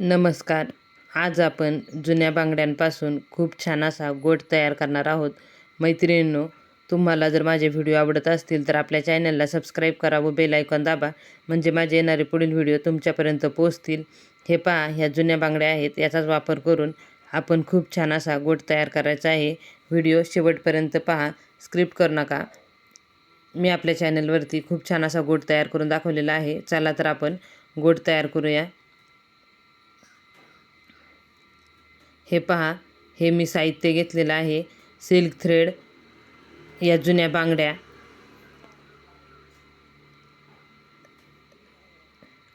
नमस्कार. आज आपण जुन्या बांगड्यांपासून खूप छान असा गोट तयार करणार आहोत. मैत्रिणींनो तुम्हाला जर माझे व्हिडिओ आवडत असतील तर आपल्या चॅनलला सबस्क्राईब करा व बेल आयकॉन दाबा म्हणजे माझे येणारे पुढील व्हिडिओ तुमच्यापर्यंत पोहोचतील. हे पहा ह्या जुन्या बांगड्या आहेत याचाच वापर करून आपण खूप छान असा गोट तयार करायचा आहे. व्हिडिओ शेवटपर्यंत पहा स्क्रिप्ट करू नका. मी आपल्या चॅनलवरती खूप छान असा गोट तयार करून दाखवलेला आहे. चला तर आपण गोट तयार करूया. हे पहा हे मी साहित्य घेतलेलं आहे. सिल्क थ्रेड या जुन्या बांगड्या.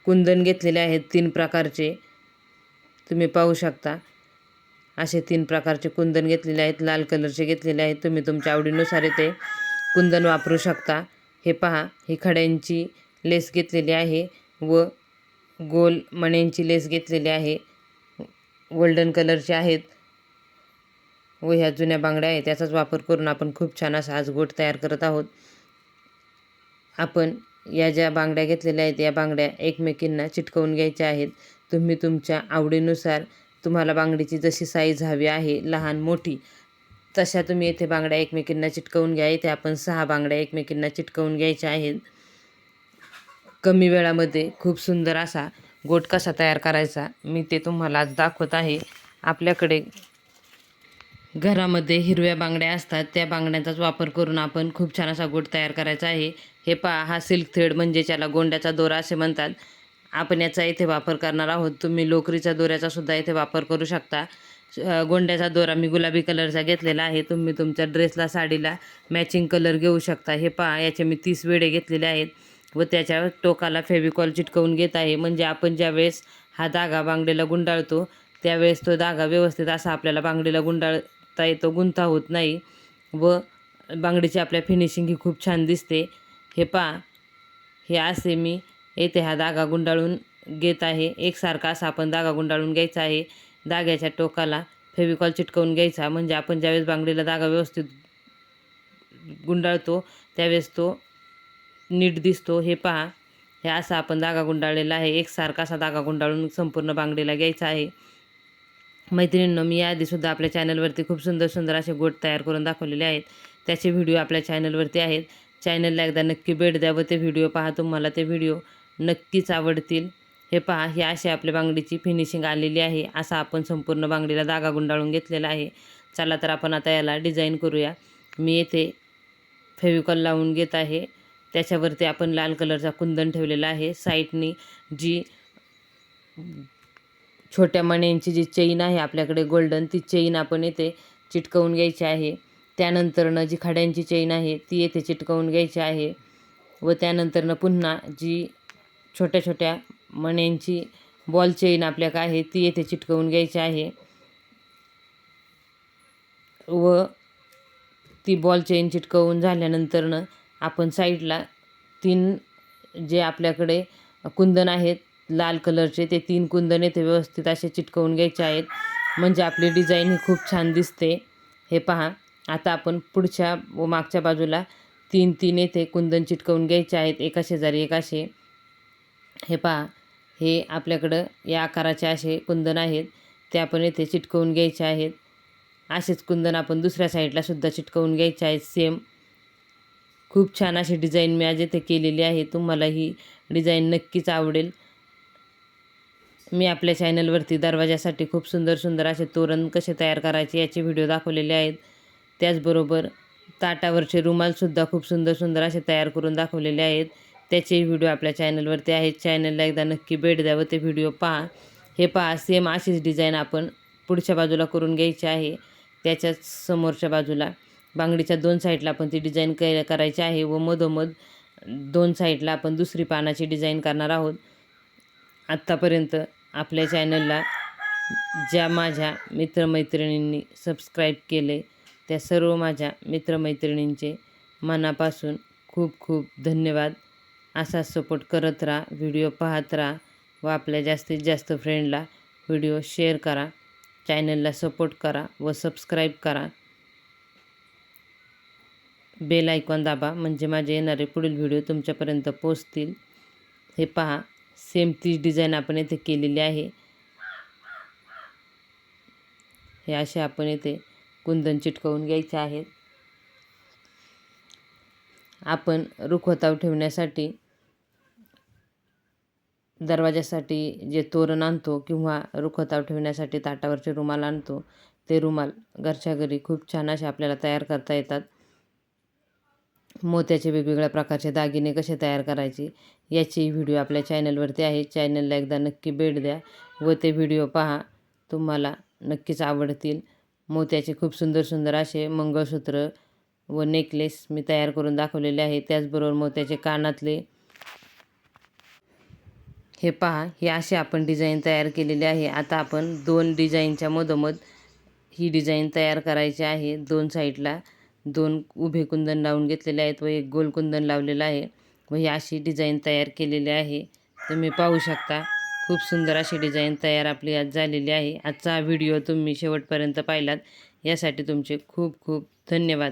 कुंदन घेतलेले आहेत तीन प्रकारचे. तुम्ही पाहू शकता. असे तीन प्रकारचे कुंदन घेतलेले आहेत. लाल कलरचे घेतलेले आहेत. तुम्ही तुमच्या आवडीनुसार ते कुंदन वापरू शकता. हे पहा ही खड्यांची लेस घेतलेली आहे व गोल मण्यांची लेस घेतलेली आहे. गोल्डन कलरचे आहेत. व ह्या जुन्या बांगड्या आहेत. त्याचाच वापर करून आपण खूप छान असा आज गोट तयार करत आहोत. आपण या ज्या बांगड्या घेतलेल्या आहेत या बांगड्या एकमेकींना चिटकवून घ्यायच्या आहेत. तुम्ही तुमच्या आवडीनुसार तुम्हाला बांगडीची जशी साईज हवी आहे लहान मोठी तशा तुम्ही येथे बांगड्या एकमेकींना चिटकवून घ्या. इथे आपण सहा बांगड्या एकमेकींना चिटकवून घ्यायच्या आहेत. कमी वेळामध्ये खूप सुंदर असा गोट कसा तयार करायचा मी ते तुम्हाला आज दाखवत आहे. आपल्याकडे घरामध्ये हिरव्या बांगड्या असतात त्या बांगड्यांचाच वापर करून आपण खूप छान असा गोट तयार करायचा आहे. हे पहा हा सिल्क थ्रेड म्हणजे त्याला गोंड्याचा दोरा असे म्हणतात. आपण याचा इथे वापर करणार आहोत. तुम्ही लोकरीच्या दोऱ्याचा सुद्धा इथे वापर करू शकता. गोंड्याचा दोरा मी गुलाबी कलरचा घेतलेला आहे. तुम्ही तुमच्या ड्रेसला साडीला मॅचिंग कलर घेऊ शकता. हे पहा याचे मी तीस वेडे घेतलेले आहेत. व त्याच्या टोकाला फेविकॉल चिटकवून घेत आहे. म्हणजे आपण ज्यावेळेस हा धागा बांगडीला गुंडाळतो त्यावेळेस तो धागा व्यवस्थित असा आपल्याला बांगडीला गुंडाळता येतो गुंता होत नाही व बांगडीची आपल्या फिनिशिंग ही खूप छान दिसते. हे पा हे असे मी येथे हा धागा गुंडाळून घेत आहे. एकसारखा असा आपण धागा गुंडाळून घ्यायचा आहे. धाग्याच्या टोकाला फेविकॉल चिटकवून घ्यायचा. म्हणजे आपण ज्यावेळेस बांगडीला धागा व्यवस्थित गुंडाळतो त्यावेळेस तो नीट दिसतो. हे पहा. हे असा आपण धागा गुंडाळलेला आहे. एकसारखा असा धागा गुंडाळून संपूर्ण बांगडीला घ्यायचा आहे. मैत्रिणींनो मी याआधीसुद्धा आपल्या चॅनलवरती खूप सुंदर सुंदर असे गोट तयार करून दाखवलेले आहेत. त्याचे व्हिडिओ आपल्या चॅनलवरती आहेत. चॅनलला एकदा नक्की भेट द्या व ते व्हिडिओ पहा. तुम्हाला ते व्हिडिओ नक्कीच आवडतील. हे पहा हे अशी आपल्या बांगडीची फिनिशिंग आलेली आहे. असा आपण संपूर्ण बांगडीला धागा गुंडाळून घेतलेला आहे. चला तर आपण आता याला डिझाईन करूया. मी येथे फेविकॉल लावून घेत आहे. त्याच्यावरती आपण लाल कलरचा कुंदन ठेवलेला आहे. साईडनी जी छोट्या मण्यांची जी चेन आहे आपल्याकडे गोल्डन ती चेन आपण येथे चिटकवून घ्यायची आहे. त्यानंतरनं जी खड्यांची चेन आहे ती येथे चिटकवून घ्यायची आहे. व त्यानंतरनं पुन्हा जी छोट्या छोट्या मण्यांची बॉल चेन आपल्याकडे आहे ती येथे चिटकवून घ्यायची आहे. व ती बॉल चेन चिटकवून झाल्यानंतरनं आपण साईडला तीन जे आपल्याकडे कुंदन आहेत लाल कलरचे ते तीन कुंदन ते व्यवस्थित असे चिटकवून घ्यायचे आहेत. म्हणजे आपली डिझाईन ही खूप छान दिसते. हे पहा आता आपण पुढच्या व मागच्या बाजूला तीन तीन येथे कुंदन चिटकवून घ्यायचे आहेत एका शेजारी एक असे. हे पहा हे आपल्याकडं या आकाराचे असे कुंदन आहेत ते आपण येथे चिटकवून घ्यायचे आहेत. असेच कुंदन आपण दुसऱ्या साईडला सुद्धा चिटकवून घ्यायचे आहेत सेम. खूप छान अशी डिझाईन मी आज इथे केलेली आहे. तुम्हाला ही डिझाईन नक्कीच आवडेल. मी आपल्या चॅनलवरती दरवाजासाठी खूप सुंदर सुंदर असे तोरण कसे तयार करायचे याचे व्हिडिओ दाखवलेले आहेत. त्याचबरोबर ताटावरचे रुमालसुद्धा खूप सुंदर सुंदर असे तयार करून दाखवलेले आहेत. त्याचे व्हिडिओ आपल्या चॅनलवरती आहेत. चॅनलला एकदा नक्की भेट द्यावं ते व्हिडिओ पहा. हे पहा सेम अशीच डिझाईन आपण पुढच्या बाजूला करून घ्यायची आहे. त्याच्याच समोरच्या बाजूला. बांगडीच्या दोन साईडला आपण ती डिझाईन क करायची आहे व मधोमध दोन साईडला आपण दुसरी पानाची डिझाईन करणार आहोत. आत्तापर्यंत आपल्या चॅनलला ज्या माझ्या मित्रमैत्रिणींनी सबस्क्राईब केले त्या सर्व माझ्या मित्रमैत्रिणींचे मनापासून खूप खूप धन्यवाद. असा सपोर्ट करत राहा व्हिडिओ पाहत राहा व आपल्या जास्तीत जास्त फ्रेंडला व्हिडिओ शेअर करा चॅनलला सपोर्ट करा व सबस्क्राईब करा. बेल आयकॉन दाबा म्हणजे माझे येणारे पुढील व्हिडिओ तुमच्यापर्यंत पोचतील हे पहा सेम तीच डिझाईन आपण येथे केलेली आहे. हे असे आपण इथे कुंदन चिटकवून घ्यायचे आहेत. आपण रुखवताव ठेवण्यासाठी दरवाजासाठी जे तोरण आणतो किंवा रुखवताव ठेवण्यासाठी ताटावरचे रुमाल आणतो ते रुमाल घरच्या घरी खूप छान असे आपल्याला तयार करता येतात. मोत्याचे वेगवेगळ्या प्रकारचे दागिने कसे तयार करायचे याची व्हिडिओ आपल्या चॅनलवरती आहे. चॅनलला एकदा नक्की भेट द्या व ते व्हिडिओ पहा. तुम्हाला नक्कीच आवडतील. मोत्याचे खूप सुंदर सुंदर असे मंगळसूत्र व नेकलेस मी तयार करून दाखवलेले आहे. त्याचबरोबर मोत्याचे कानातले हे पहा हे असे आपण डिझाईन तयार केलेले आहे. आता आपण दोन डिझाईनच्या मधोमध ही डिझाईन तयार करायची आहे. दोन साईडला दोन उभे कुंदन लावून घेतलेले आहेत व एक गोल कुंदन लावलेलं आहे व ही अशी डिझाईन तयार केलेली आहे. तुम्ही पाहू शकता खूप सुंदर अशी डिझाईन तयार आपली आज झालेली आहे. आजचा हा व्हिडिओ तुम्ही शेवटपर्यंत पाहिलात. यासाठी तुमचे खूप खूप धन्यवाद.